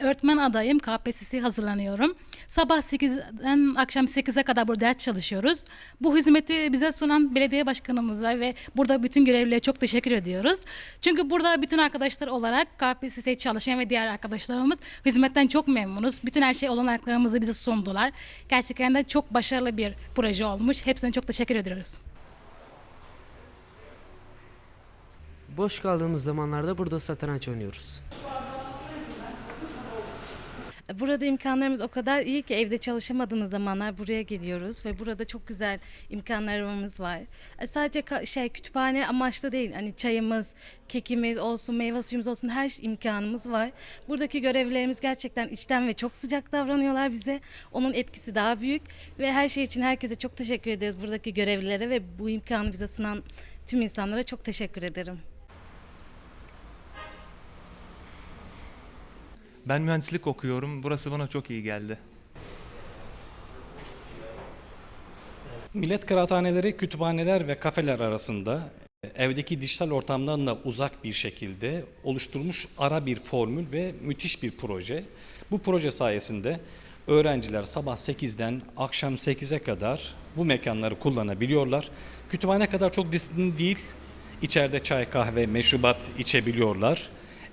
öğretmen adayım. KPSS hazırlanıyorum. Sabah 8'den akşam 8'e kadar burada ders çalışıyoruz. Bu hizmeti bize sunan belediye başkanımıza ve burada bütün görevlilere çok teşekkür ediyoruz. Çünkü burada bütün arkadaşlar olarak KPSS çalışan ve diğer arkadaşlarımız hizmetten çok memnunuz. Bütün her şey olanaklarımızı bize sundular. Gerçekten de çok başarılı bir proje olmuş. Hepsine çok teşekkür ediyoruz. Boş kaldığımız zamanlarda burada satranç oynuyoruz. Burada imkanlarımız o kadar iyi ki evde çalışamadığımız zamanlar buraya geliyoruz ve burada çok güzel imkanlarımız var. E, Sadece şey kütüphane amaçlı değil. Hani çayımız, kekimiz olsun, meyve suyumuz olsun her şey- imkanımız var. Buradaki görevlilerimiz gerçekten içten ve çok sıcak davranıyorlar bize. Onun etkisi daha büyük ve her şey için herkese çok teşekkür ederiz buradaki görevlilere ve bu imkanı bize sunan tüm insanlara çok teşekkür ederim. Ben mühendislik okuyorum. Burası bana çok iyi geldi. Millet kıraathaneleri, kütüphaneler ve kafeler arasında e, evdeki dijital ortamdan da uzak bir şekilde oluşturmuş ara bir formül ve müthiş bir proje. Bu proje sayesinde öğrenciler sabah 8'den akşam 8'e kadar bu mekanları kullanabiliyorlar. Kütüphane kadar çok disiplin değil, içeride çay, kahve, meşrubat içebiliyorlar.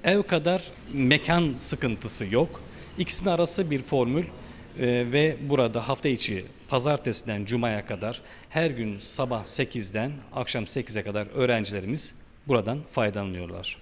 Ev kadar mekan sıkıntısı yok. İkisinin arası bir formül ee, ve burada hafta içi pazartesiden cumaya kadar her gün sabah 8'den akşam 8'e kadar öğrencilerimiz buradan faydalanıyorlar.